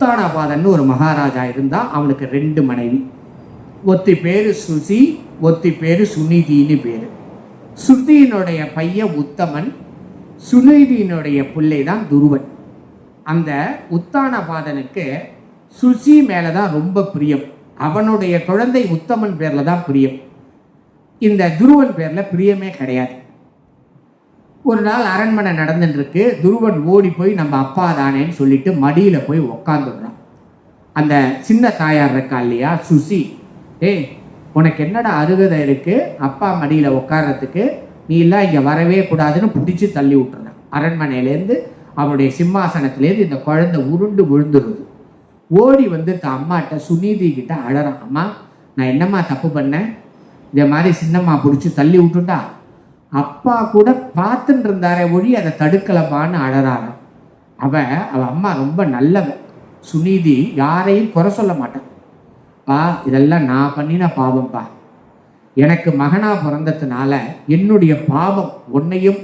உத்தானபாதன்னு ஒரு மகாராஜா இருந்தால் அவனுக்கு ரெண்டு மனைவி. ஒத்தி பேர் சுசி ஒத்தி பேர் சுனிதின்னு பேர். சுருதியினுடைய பையன் உத்தமன் சுனிதியினுடைய பிள்ளை தான் துருவன். அந்த உத்தானபாதனுக்கு சுசி மேலே தான் ரொம்ப பிரியம். அவனுடைய குழந்தை உத்தமன் பேரில் தான் பிரியம். இந்த துருவன் பேரில் பிரியமே கிடையாது. ஒரு நாள் அரண்மனை நடந்துட்டுருக்கு. துருவன் ஓடி போய் நம்ம அப்பா தானேன்னு சொல்லிட்டு மடியில் போய் உக்காந்துடுறான். அந்த சின்ன தாயார் இருக்கா இல்லையா? சுசி. ஏய் உனக்கு என்னடா அருகதை இருக்குது அப்பா மடியில் உட்கார்றதுக்கு நீ எல்லாம் இங்கே வரவே கூடாதுன்னு பிடிச்சி தள்ளி விட்டுறான். அரண்மனையிலேருந்து அவனுடைய சிம்மாசனத்துலேருந்து இந்த குழந்தை உருண்டு விழுந்துருது ஓடி வந்து தான் அம்மாட்ட சுனீதி கிட்ட அழறான். அம்மா நான் என்னம்மா தப்பு பண்ணேன்? இந்த மாதிரி சின்னம்மா பிடிச்சி தள்ளி விட்டுட்டா? அப்பா கூட பார்த்துட்டு இருந்தாரே ஒழி அதை தடுக்கலப்பான்னு அழறாராம் அவ அவ அம்மா ரொம்ப நல்லவ. சுனிதி யாரையும் குறை சொல்ல மாட்டான் பா இதெல்லாம் நான் பண்ணின பாவம்ப்பா எனக்கு மகனாக பிறந்ததுனால என்னுடைய பாவம் உன்னையும்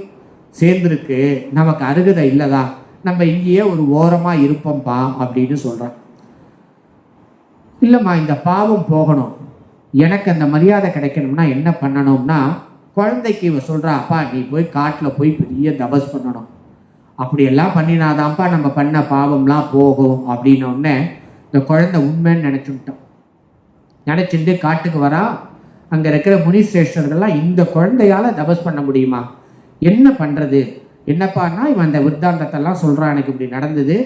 சேர்ந்துருக்கு. நமக்கு அருகதை இல்லைதா? நம்ம இங்கேயே ஒரு ஓரமாக இருப்போம்ப்பா அப்படின்னு சொல்கிறான் இல்லைம்மா இந்த பாவம் போகணும். எனக்கு அந்த மரியாதை கிடைக்கணும்னா என்ன பண்ணணும்னா குழந்தைக்கு இவன் சொல்றா அப்பா நீ போய் காட்டில் போய் பெரிய தபஸ் பண்ணணும். அப்படியெல்லாம் பண்ணினாதான்ப்பா நம்ம பண்ண பாவம்லாம் போகும் அப்படின்னோடனே இந்த குழந்தை உண்மைன்னு நினச்சுட்டோம் நினச்சிட்டு காட்டுக்கு வரா. அங்கே இருக்கிற முனிசிரேஷ்டர்கள்லாம் இந்த குழந்தையால் தபஸ் பண்ண முடியுமா? என்ன பண்ணுறது என்னப்பான்னா இவன் அந்த விருத்தாந்தத்தெல்லாம் சொல்கிறான் எனக்கு இப்படி நடந்தது.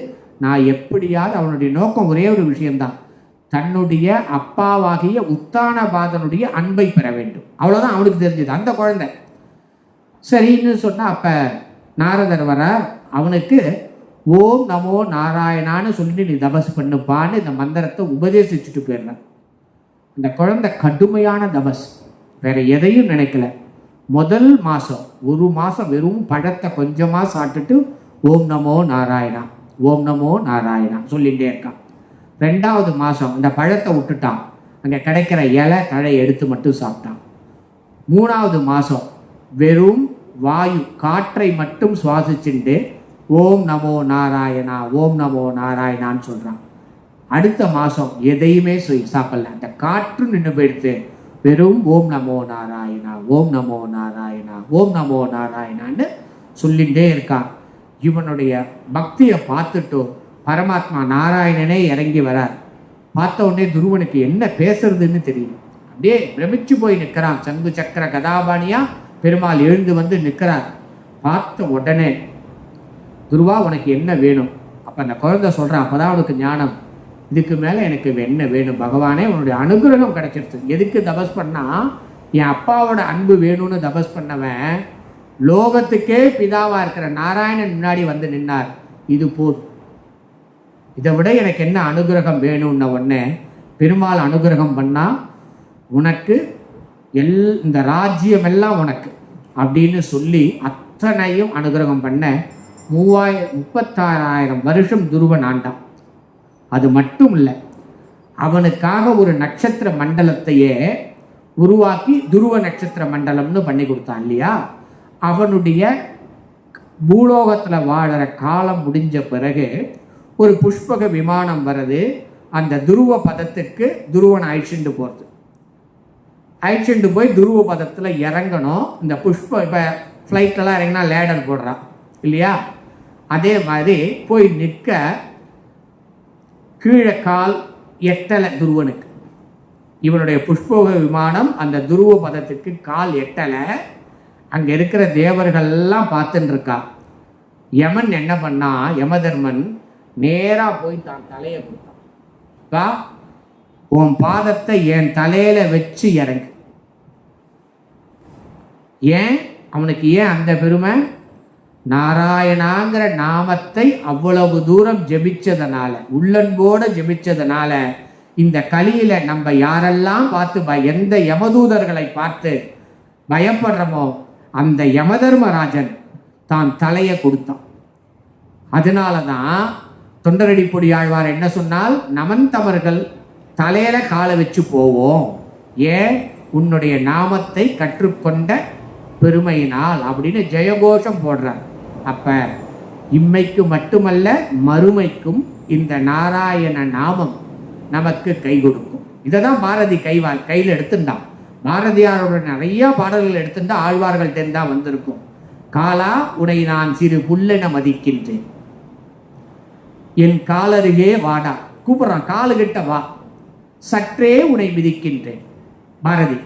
நான் எப்படியாவது அவனுடைய நோக்கம் ஒரே ஒரு விஷயம்தான். தன்னுடைய அப்பாவாகிய உத்தானபாதனுடைய அன்பை பெற வேண்டும். அவ்வளோதான் அவனுக்கு தெரிஞ்சது அந்த குழந்தை. சரின்னு சொன்னால் அப்போ நாரதர் வர அவனுக்கு ஓம் நமோ நாராயணான்னு சொல்லிட்டு நீ தபஸ் பண்ணுப்பான்னு இந்த மந்திரத்தை உபதேசிச்சுட்டு போயிடுறேன் இந்த குழந்தை கடுமையான தபஸ். வேற எதையும் நினைக்கல. முதல் மாதம் ஒரு மாதம் வெறும் பழத்தை கொஞ்சமாக சாப்பிட்டுட்டு ஓம் நமோ நாராயணா ஓம் நமோ நாராயணா சொல்லிகிட்டே இருக்கான். ரெண்டாவது மாதம் இந்த பழத்தை விட்டுட்டான். அங்கே கிடைக்கிற இலை தழை எடுத்து மட்டும் சாப்பிட்டான். மூணாவது மாதம் வெறும் வாயு காற்றை மட்டும் சுவாசிச்சுண்டு ஓம் நமோ நாராயணா ஓம் நமோ நாராயணான்னு சொல்கிறான் அடுத்த மாதம் எதையுமே சாப்பிடல. அந்த காற்று நின்று போயிடுத்து வெறும் ஓம் நமோ நாராயணா ஓம் நமோ நாராயணா ஓம் நமோ நாராயணான்னு சொல்லிகிட்டே இருக்கான். இவனுடைய பக்தியை பார்த்துட்டும் பரமாத்மா நாராயணனே இறங்கி வரார். பார்த்த உடனே துருவனுக்கு என்ன பேசுறதுன்னு தெரியல. அப்படியே பிரமிச்சு போய் நிற்கிறான். சங்கு சக்கர கதாபாணியா பெருமாள் எழுந்து வந்து நிற்கிறார். பார்த்த உடனே துருவா உனக்கு என்ன வேணும்? அப்போ அந்த குழந்தை சொல்கிறான் அப்பதான் உனக்கு ஞானம். இதுக்கு மேலே எனக்கு என்ன வேணும்? பகவானே உன்னுடைய அனுகிரகம் கிடைச்சிருச்சு. எதுக்கு தபஸ் பண்ணா? என் அப்பாவோட அன்பு வேணும்னு தபஸ் பண்ணவன் லோகத்துக்கே பிதாவாக இருக்கிற நாராயணன் முன்னாடி வந்து நின்னார். இது போதும். இதை விட எனக்கு என்ன அனுகிரகம் வேணும்ன உடனே பெருமாள் அனுகிரகம் பண்ணால் உனக்கு எல் இந்த ராஜ்யம் எல்லாம் உனக்கு அப்படின்னு சொல்லி அத்தனையும் அனுகிரகம் பண்ண மூவாயிரம் முப்பத்தாறாயிரம் வருஷம் துருவன் ஆண்டான். அது மட்டும் இல்லை அவனுக்காக ஒரு நட்சத்திர மண்டலத்தையே உருவாக்கி துருவ நட்சத்திர மண்டலம்னு பண்ணி கொடுத்தான் இல்லையா? அவனுடைய பூலோகத்தில் வாழற காலம் முடிஞ்ச பிறகு ஒரு புஷ்பக விமானம் வருது அந்த துருவ பதத்துக்கு துருவன் அழிச்சுண்டு போகிறது அழிச்சுண்டு போய் துருவ பதத்தில் இறங்கணும். இந்த புஷ்ப இப்போ ஃப்ளைட்டெல்லாம் இறங்கினா லேடர் போடுறான். இல்லையா? அதே மாதிரி போய் நிற்க கீழே கால் எட்டலை துருவனுக்கு. இவனுடைய புஷ்பக விமானம் அந்த துருவ பதத்துக்கு கால் எட்டலை. அங்கே இருக்கிற தேவர்கள்லாம் பார்த்துட்டுருக்கா யமன் என்ன பண்ணா யமதர்மன் நேராக போய் தான் தலையை கொடுத்தான். வா உன் பாதத்தை என் தலையில வச்சு இறங்கு. ஏன்? அவனுக்கு ஏன் அந்த பெருமை? நாராயணாங்கிற நாமத்தை அவ்வளவு தூரம் ஜெபிச்சதனால உள்ளன்போடு ஜெபிச்சதனால இந்த கலியில நம்ம யாரெல்லாம் பார்த்து ப- எந்த யமதூதர்களை பார்த்து பயப்படுறோமோ அந்த யமதர்மராஜன் தான் தலையை கொடுத்தான். அதனால தான் தொண்டரடி பொடி ஆழ்வார் என்ன சொன்னால் நமந்தவர்கள் தலையில காலை வச்சு போவோம். ஏன்? உன்னுடைய நாமத்தை கற்றுக்கொண்ட பெருமையினால் அப்படின்னு ஜெயகோஷம் போடுறார். அப்ப இம்மைக்கு மட்டுமல்ல மறுமைக்கும் இந்த நாராயண நாமம் நமக்கு கை கொடுக்கும். இதை தான் பாரதி கைவா கையில் எடுத்துட்டான். பாரதியாரோட நிறைய பாடல்கள் எடுத்துட்டா ஆழ்வார்கள்ட்ட தான் வந்திருக்கும். காலா உனை நான் சிறு புல்லென மதிக்கின்றேன். என் காலருகே வாடா கூப்பிட்றான் காலுகிட்ட வா. சற்றே உனை மிதிக்கின்றேன். பாரதி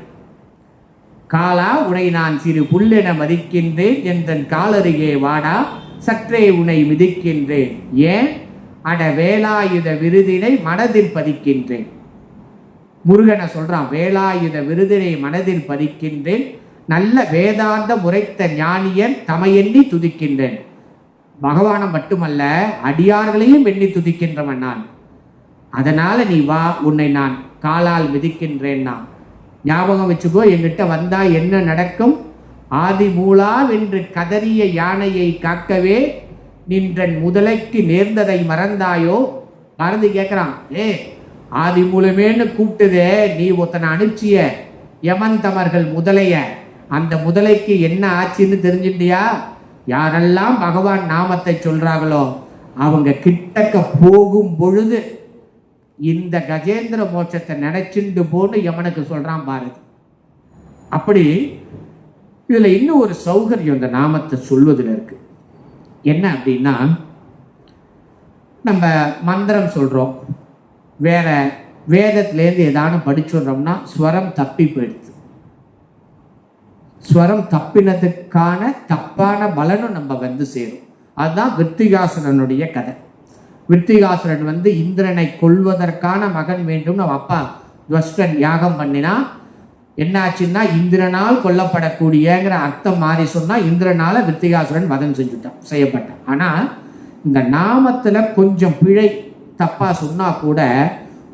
காலா உனை நான் சிறு புல்லென மதிக்கின்றேன். என் காலருகே வாடா சற்றே உனை மிதிக்கின்றேன். ஏன்? அட வேலாயுத விருதினை மனதில் பதிக்கின்றேன். முருகனை சொல்றான் வேலாயுத விருதினை மனதில் பதிக்கின்றேன். நல்ல வேதாந்த முறைத்த ஞானியன் தமையெண்ணி துதிக்கின்றேன். பகவானை மட்டுமல்ல அடியார்களையும் எண்ணி துதிக்கின்றவன் நான். அதனால நீ வா உன்னை நான் காலால் மிதிக்கின்றேன்னா நான். ஞாபகம் வச்சுக்கோ என்கிட்ட வந்தா என்ன நடக்கும்? ஆதி மூலாவென்று கதறிய யானையை காக்கவே நின்றன் முதலைக்கு நேர்ந்ததை மறந்தாயோ? மறந்து கேட்குறான் ஏ ஆதி மூலமேன்னு கூப்பிட்டுதே நீ ஒருத்தனை அனுப்பிச்சிய யமன் தமர்கள் முதலைய. அந்த முதலைக்கு என்ன ஆச்சுன்னு தெரிஞ்சுட்டியா யாரெல்லாம் பகவான் நாமத்தை சொல்கிறாங்களோ அவங்க கிட்டக்க போகும் பொழுது இந்த கஜேந்திர மோட்சத்தை நினைச்சுண்டு போன்னு யமனுக்கு சொல்கிறான் பாரதி. அப்படி இதில் இன்னும் ஒரு சௌகரியம் இந்த நாமத்தை சொல்வதில் இருக்குது என்ன அப்படின்னா நம்ம மந்திரம் சொல்கிறோம் வேற வேதத்துலேருந்து ஏதானும் படிச்சுடுறோம்னா ஸ்வரம் தப்பி போயிடுது. ஸ்வரம் தப்பினதுக்கான தப்பான பலனும் நம்ம வந்து சேரும். அதுதான் விருத்திகாசுரனுடைய கதை. விருத்திகாசுரன் வந்து இந்திரனை கொல்வதற்கான மகன் வேண்டும். நம்ம அப்பா துவஸ்டன் யாகம் பண்ணினா என்னாச்சுன்னா இந்திரனால் கொல்லப்படக்கூடியங்கிற அர்த்தம் மாறி சொன்னால் இந்திரனால் விருத்திகாசுரன் வதம் செஞ்சுட்டான் செய்யப்பட்டான். ஆனால் இந்த நாமத்தில் கொஞ்சம் பிழை தப்பாக சொன்னால் கூட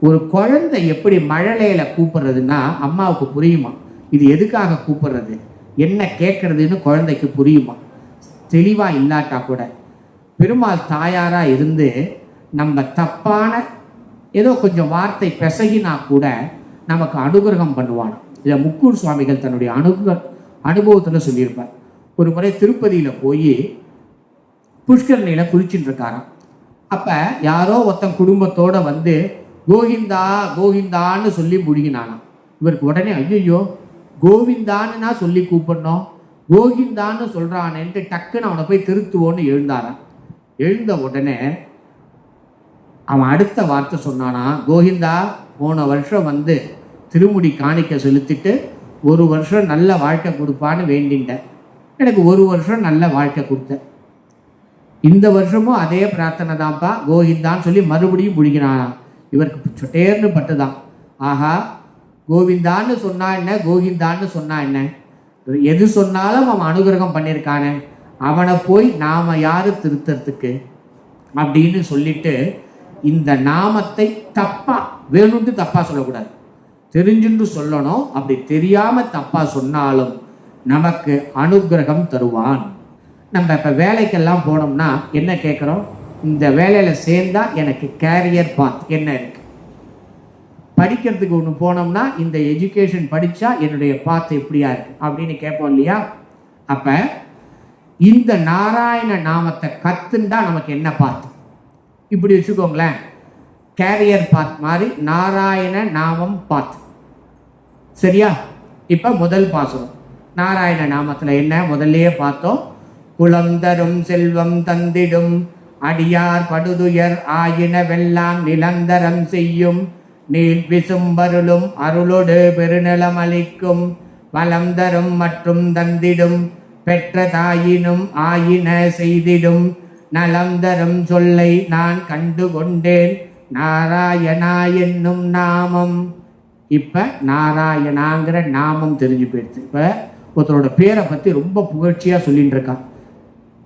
ஒரு குழந்தை எப்படி மழலையில் கூப்பிடுறதுன்னா அம்மாவுக்கு புரியுமா? இது எதுக்காக கூப்பிடுறது? என்ன கேட்குறதுன்னு குழந்தைக்கு புரியுமா? தெளிவாக இல்லாட்டா கூட. பெருமாள் தாயாராக இருந்து நம்ம தப்பான ஏதோ கொஞ்சம் வார்த்தை பிசகினா கூட நமக்கு அனுகிரகம் பண்ணுவான்? இதை முக்கூர் சுவாமிகள் தன்னுடைய அனுகு அனுபவத்தில் சொல்லியிருப்பார். ஒரு முறை திருப்பதியில் போய் புஷ்கரணியில் குளிச்சுட்டு இருக்காராம். அப்போ யாரோ ஒருத்தன் குடும்பத்தோட வந்து கோவிந்தா கோவிந்தான்னு சொல்லி முழுகினானாம். இவருக்கு உடனே ஐயோ கோவிந்தான்னு நான் சொல்லி கூப்பிடணும். கோகிந்தான்னு சொல்கிறானேன்ட்டு டக்குன்னு அவனை போய் திருத்துவோன்னு எழுந்தாரான் எழுந்த உடனே அவன் அடுத்த வார்த்தை சொன்னானா கோவிந்தா போன வருஷம் வந்து திருமுடி காணிக்க செலுத்திட்டு ஒரு வருஷம் நல்ல வாழ்க்கை கொடுப்பான்னு வேண்டின்ட்டேன் எனக்கு ஒரு வருஷம் நல்ல வாழ்க்கை கொடுத்தேன் இந்த வருஷமும் அதே பிரார்த்தனை தான்ப்பா கோவிந்தான்னு சொல்லி மறுபடியும் முழுகினானா இவருக்கு சொட்டேர்னு பட்டுதான். ஆஹா கோவிந்தான்னு சொன்னா என்ன? கோவிந்தான்னு சொன்னா என்ன? எது சொன்னாலும் அவன் அனுகிரகம் பண்ணியிருக்கானே அவனை போய் நாம யாரு திருத்தறதுக்கு? அப்படின்னு சொல்லிட்டு இந்த நாமத்தை தப்பா வேணும்னு தப்பா சொல்லக்கூடாது. தெரிஞ்சுன்னு சொல்லணும். அப்படி தெரியாம தப்பா சொன்னாலும் நமக்கு அனுகிரகம் தருவான். நம்ம இப்போ வேலைக்கெல்லாம் போனோம்னா என்ன கேட்குறோம் இந்த வேலையில் சேர்ந்தா எனக்கு கேரியர் பாத் என்ன இருக்கு? படிக்கிறதுக்கு ஒன்று போனோம்னா இந்த எஜுகேஷன் படித்தா என்னுடைய பார்த்து எப்படியா இருக்கு? அப்படின்னு கேட்போம் இல்லையா? அப்போ இந்த நாராயண நாமத்தை கத்துண்டா நமக்கு என்ன பார்த்து இப்படி வச்சுக்கோங்களேன். கேரியர் பாத் மாதிரி நாராயண நாமம் பாத் சரியா? இப்போ முதல் பாசுரம் நாராயண நாமத்தில் என்ன? முதல்லையே பார்த்தோம். குளந்தரும் செல்வம் தந்திடும். அடியார் படுதுயர் ஆயின வெல்லாம் நிலந்தரம் செய்யும். நீல் விசும்பருளும் அருளொடு பெருநலம் அளிக்கும் வளம் தரும் மற்றும் தந்திடும் பெற்ற தாயினும் ஆயின செய்திடும் நலம் தரும் சொல்லை நான் கண்டு கொண்டேன் நாராயணா என்னும் நாமம். இப்ப நாராயணாங்கிற நாமம் தெரிஞ்சு போயிடுச்சு. இப்ப ஒருத்தரோட பேரை பத்தி ரொம்ப புகழ்ச்சியா சொல்லிட்டு இருக்கான்.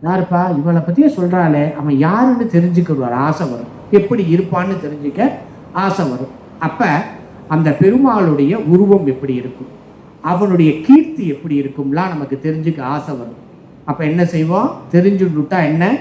யாருப்பா? இவளை பத்தியே சொல்றாளே. அவன் யாருன்னு தெரிஞ்சுக்கிறார் ஆசை வரும். எப்படி இருப்பான்னு தெரிஞ்சுக்க ஆசை வரும். அப்போ அந்த பெருமாளுடைய உருவம் எப்படி இருக்கும்? அவனுடைய கீர்த்தி எப்படி இருக்கும்லாம் நமக்கு தெரிஞ்சுக்க ஆசை வரும். அப்போ என்ன செய்வோம்? தெரிஞ்சுட்டா என்ன?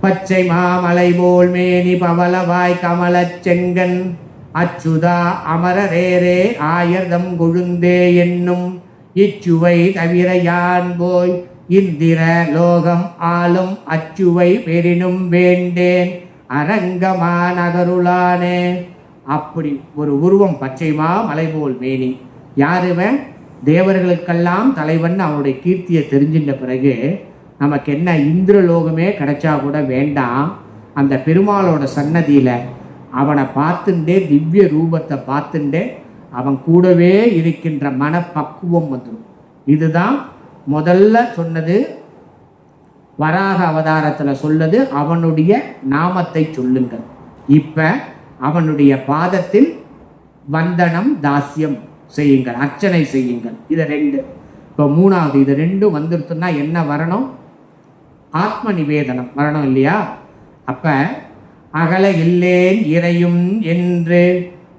பச்சை மாமலை போல் மேனி பவளவாய் கமலச் செங்கன் அச்சுதா அமரரேரே ஆயர்தம் கொழுந்தே என்னும் இச்சுவை தவிர யான் போய் இந்திர லோகம் ஆளும் அச்சுவை பெரினும் வேண்டேன். அரங்கமா நகருளானே அப்படி ஒரு உருவம் பச்சைமா மலைபோல் மேனி. யாருவன் தேவர்களுக்கெல்லாம் தலைவன் அவனுடைய கீர்த்தியை தெரிஞ்சின்ற பிறகு நமக்கு என்ன இந்திரலோகமே கிடைச்சா கூட வேண்டாம் அந்த பெருமாளோட சன்னதியில் அவனை பார்த்துண்டே திவ்ய ரூபத்தை பார்த்துண்டே அவன் கூடவே இருக்கின்ற மனப்பக்குவம் வந்துடும். இதுதான் முதல்ல சொன்னது வராக அவதாரத்தில் சொல்லது அவனுடைய நாமத்தை சொல்லுங்கள். இப்போ அவனுடைய பாதத்தில் வந்தனம் தாஸ்யம் செய்யுங்கள் அர்ச்சனை செய்யுங்கள். இது ரெண்டு. இப்போ மூணாவது இது ரெண்டும் வந்துருச்சுன்னா என்ன வரணும்? ஆத்ம நிவேதனம் வரணும் இல்லையா? அப்போ அகல இல்லேன் இறையும் என்று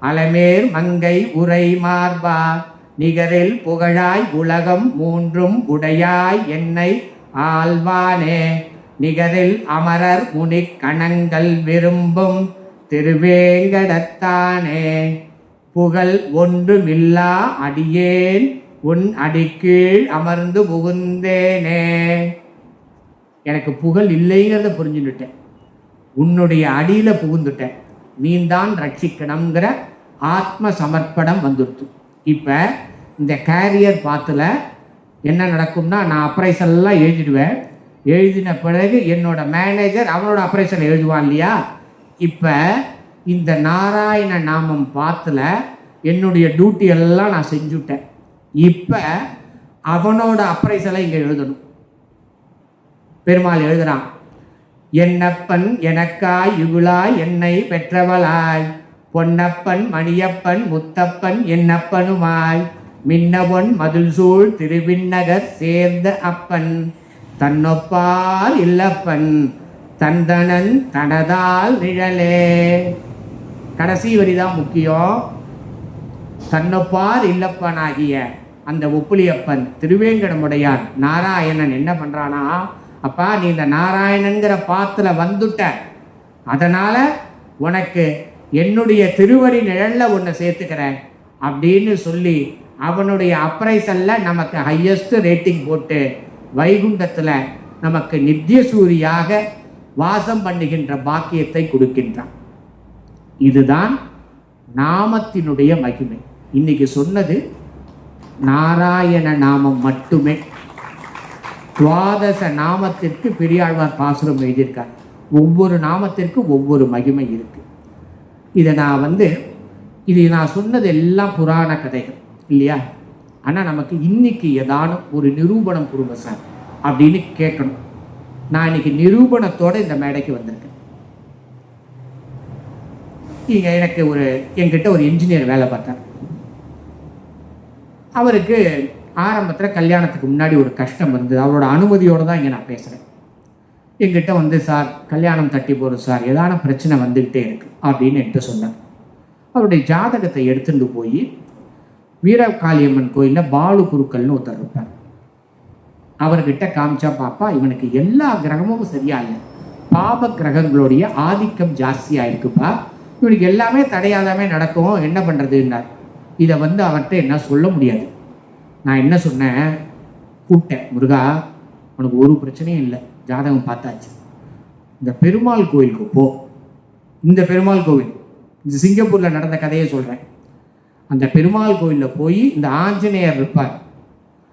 அலமேர் மங்கை உரை மார்பா நிகரில் புகழாய் உலகம் மூன்றும் உடையாய் என்னை ஆழ்வானே நிகரில் அமரர் முனிக் கணங்கள் விரும்பும் திருவேங்கடத்தானே. புகழ் ஒன்றுமில்லா அடியேன் உன் அடிக்கீழ் அமர்ந்து புகுந்தேனே. எனக்கு புகழ் இல்லைங்கிறத புரிஞ்சுட்டேன் உன்னுடைய அடியில் புகுந்துட்டேன். நீந்தான் ரட்சிக்கணுங்கிற ஆத்ம சமர்ப்பணம் வந்துடுத்து. இப்போ இந்த கேரியர் பாத்தில் என்ன நடக்கும்னா நான் அப்ரைசல்லாம் எழுதிடுவேன். எழுதின பிறகு என்னோட மேனேஜர் அவனோட அப்ரைசல் எழுதுவான் இல்லையா? இப்போ இந்த நாராயண நாமம் பார்த்துல என்னுடைய டியூட்டி எல்லாம் நான் செஞ்சுட்டேன். இப்போ அவனோட அப்ரைசலை இங்கே எழுதணும். பெருமாள் எழுதுறான் என்னப்பன் எனக்காய் இகுளாய் என்னை பெற்றவளாய். பொன்னப்பன் மணியப்பன் முத்தப்பன் என்னப்பனுமாய். மின்னவன் மதில் சூழ் திருவிண்ணகர் சேர்ந்த அப்பன். தன்னொப்பால் இல்லப்பன். தந்தனன் தனதால் நிழலே. கடைசி வரிதான் முக்கியம். தன்னப்பார் இல்லப்பனாகிய அந்த ஒப்புளியப்பன் திருவேங்கடமுடையான் நாராயணன் என்ன பண்ணுறானா அப்பா நீ இந்த நாராயணங்கிற பாத்தில் வந்துட்ட. அதனால் உனக்கு என்னுடைய திருவடி நிழலில் ஒன்று சேர்த்துக்கிறேன் அப்படின்னு சொல்லி அவனுடைய அப்ரைசல்ல நமக்கு ஹையஸ்ட் ரேட்டிங் போட்டு வைகுண்டத்தில் நமக்கு நித்திய சூரியாக வாசம் பண்ணுகின்ற பாக்கியத்தை கொடுக்கின்றான். இதுதான் நாமத்தினுடைய மகிமை. இன்னைக்கு சொன்னது நாராயண நாமம் மட்டுமே. துவாதச நாமத்திற்கு பெரியாழ்வார் பாசுரம் எழுதியிருக்கார். ஒவ்வொரு நாமத்திற்கும் ஒவ்வொரு மகிமை இருக்கு. இதை நான் வந்து இது நான் சொன்னது எல்லாம் புராண கதைகள் இல்லையா? ஆனால் நமக்கு இன்னைக்கு ஏதானும் ஒரு நிரூபணம் கொடுங்க சார் அப்படின்னு கேட்கணும். நான் இன்னைக்கு நிரூபணத்தோடு இந்த மேடைக்கு வந்திருக்கேன். நீங்கள் எனக்கு ஒரு என்கிட்ட ஒரு இன்ஜினியர் வேலை பார்த்தார். அவருக்கு ஆரம்பத்தில் கல்யாணத்துக்கு முன்னாடி ஒரு கஷ்டம் இருந்தது. அவரோட அனுமதியோடு தான் இங்கே நான் பேசுகிறேன் என்கிட்ட வந்து சார் கல்யாணம் தட்டி போகிறது சார். ஏதான பிரச்சனை வந்துக்கிட்டே இருக்குது அப்படின்னு என்கிட்ட சொன்னார். அவருடைய ஜாதகத்தை எடுத்துகிட்டு போய் வீரகாளியம்மன் கோயிலில் பாலு குருக்கள்னு ஒருத்தர் இருப்பார். அவர்கிட்ட காமிச்சா பாப்பா இவனுக்கு எல்லா கிரகமும் சரியா இல்லை பாப கிரகங்களுடைய ஆதிக்கம் ஜாஸ்தியாக இருக்குப்பா இவனுக்கு எல்லாமே தடையாதாமே நடக்கும். என்ன பண்ணுறதுன்னார் இதை வந்து அவர்கிட்ட என்ன சொல்ல முடியாது. நான் என்ன சொன்னேன்? கூப்பிட்டேன். முருகா உனக்கு ஒரு பிரச்சனையும் இல்லை. ஜாதகம் பார்த்தாச்சு. இந்த பெருமாள் கோயிலுக்கு போ. இந்த பெருமாள் கோவில். இந்த சிங்கப்பூரில் நடந்த கதையை சொல்கிறேன் அந்த பெருமாள் கோயிலில் போய் இந்த ஆஞ்சநேயர் இருப்பார்.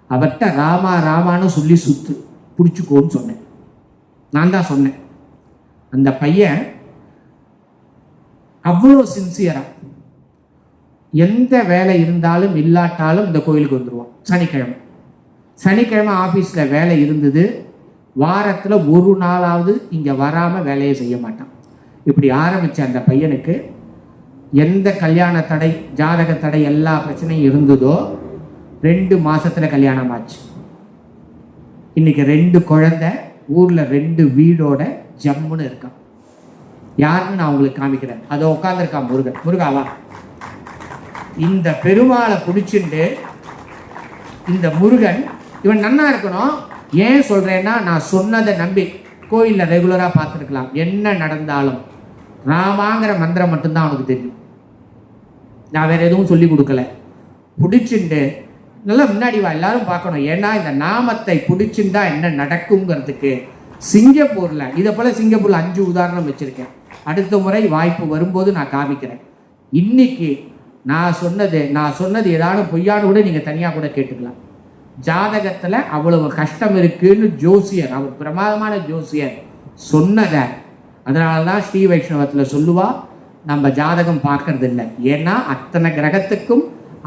அவர்கிட்ட ராமா ராமான்னு சொல்லி சுத்து பிடிச்சிக்கோன்னு சொன்னேன். நான் தான் சொன்னேன். அந்த பையன் அவ்வளோ சின்சியராக எந்த வேலை இருந்தாலும் இல்லாட்டாலும் இந்த கோயிலுக்கு வந்துடுவான் சனிக்கிழமை. சனிக்கிழமை ஆஃபீஸில் வேலை இருந்தது வாரத்தில் ஒரு நாளாவது இங்கே வராமல் வேலையை செய்ய மாட்டான். இப்படி ஆரம்பித்த அந்த பையனுக்கு எந்த கல்யாண தடை ஜாதக தடை எல்லா பிரச்சனையும் இருந்ததோ ரெண்டு மாதத்தில் கல்யாணம் ஆச்சு இன்னைக்கு ரெண்டு குழந்தை ஊரில் ரெண்டு வீடோட ஜம்முன்னு இருக்கான் யாருன்னு நான் உங்களுக்கு காமிக்கிறேன். அதை உட்காந்துருக்கான் முருகன். முருகாவா இந்த பெருமாளை பிடிச்சிண்டு இந்த முருகன் இவன் நன்னா இருக்கணும். ஏன் சொல்கிறேன்னா நான் சொன்னதை நம்பி கோயிலில் ரெகுலராக பார்த்துருக்கலாம். என்ன நடந்தாலும். ராமாங்கிற மந்திரம் மட்டும்தான் அவனுக்கு தெரியும். நான் வேறு எதுவும் சொல்லி கொடுக்கல. பிடிச்சிண்டு நல்லா முன்னாடி வா எல்லாரும் பார்க்கணும். ஏன்னா இந்த நாமத்தை பிடிச்சிருந்தா என்ன நடக்குங்கிறதுக்கு சிங்கப்பூரில் இதை போல் சிங்கப்பூரில் அஞ்சு உதாரணம் வச்சுருக்கேன். அடுத்த முறை வாய்ப்பு வரும்போது நான் காமிக்கிறேன். இன்னைக்கு நான் சொன்னது நான் சொன்னது ஏதாவது பொய்யானு கூட நீங்கள் தனியாக கூட கேட்டுக்கலாம். ஜாதகத்தில் அவ்வளவு கஷ்டம் இருக்குன்னு ஜோசியர் அவர் பிரமாதமான ஜோசியர் சொன்னதை அதனால தான் ஸ்ரீ வைஷ்ணவத்தில் சொல்லுவா நம்ம ஜாதகம் பார்க்கறது இல்லை ஏன்னா அத்தனை கிரகத்துக்கும்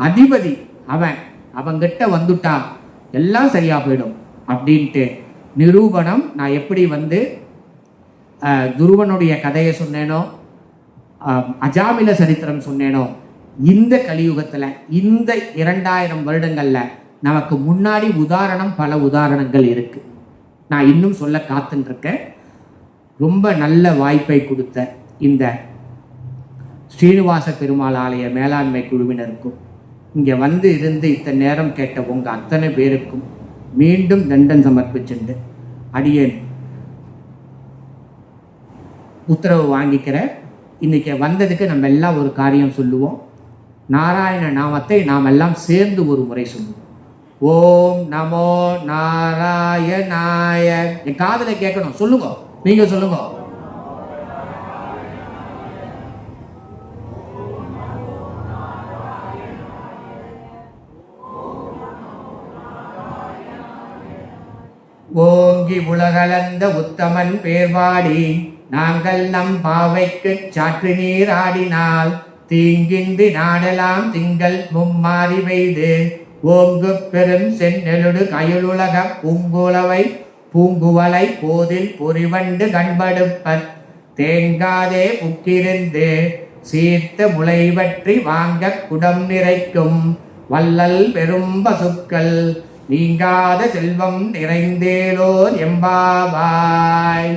அதிபதி அவன். அவங்கிட்ட வந்துட்டா எல்லாம் சரியாக போயிடும் அப்படின்ட்டு நிரூபணம் நான் எப்படி வந்து துருவனுடைய கதையை சொன்னேனோ அஜாமில சரித்திரம் சொன்னேனோ இந்த கலியுகத்தில் இந்த இரண்டாயிரம் வருடங்களில் நமக்கு முன்னாடி உதாரணம் பல உதாரணங்கள் இருக்கு. நான் இன்னும் சொல்ல காத்துருக்கேன் ரொம்ப நல்ல வாய்ப்பை கொடுத்த இந்த ஸ்ரீனிவாச பெருமாள் ஆலய மேலாண்மை குழுவினருக்கும் இங்கே வந்து இருந்து இத்தனை நேரம் கேட்ட உங்கள் அத்தனை பேருக்கும் மீண்டும் தண்டன் சமர்ப்பிச்சுண்டு அடியேன். உத்தரவு வாங்கிக்கிறேன். இன்றைக்கி வந்ததுக்கு நம்ம எல்லாம் ஒரு காரியம் சொல்லுவோம். நாராயண நாமத்தை நாம் எல்லாம் சேர்ந்து ஒரு முறை சொல்லுவோம். ஓம் நமோ நாராயணாய என் காதலை கேட்கணும். சொல்லுங்க. நீங்கள் சொல்லுங்க. ஓங்கி உலகளந்த உத்தமன் பேர்வாடி நாங்கள் நம் பாவைக்கு சாற்று நீராடினால் தீங்கின்றி நாடலாம் திங்கள் மும்மாறி பெய்து ஓங்கு பெரும் செந்நெலுடு கயலுலக பூங்குலவை பூங்குவலை போதில் பொறிவண்டு கண்படுப்ப தேங்காதே புக்கிருந்து சீர்த்த முளைவற்றி வாங்க குடம் நிறைக்கும் வள்ளல் பெரும் பசுக்கள் நீங்காத செல்வம் நிறைந்தேலோர் எம்பாவாய்.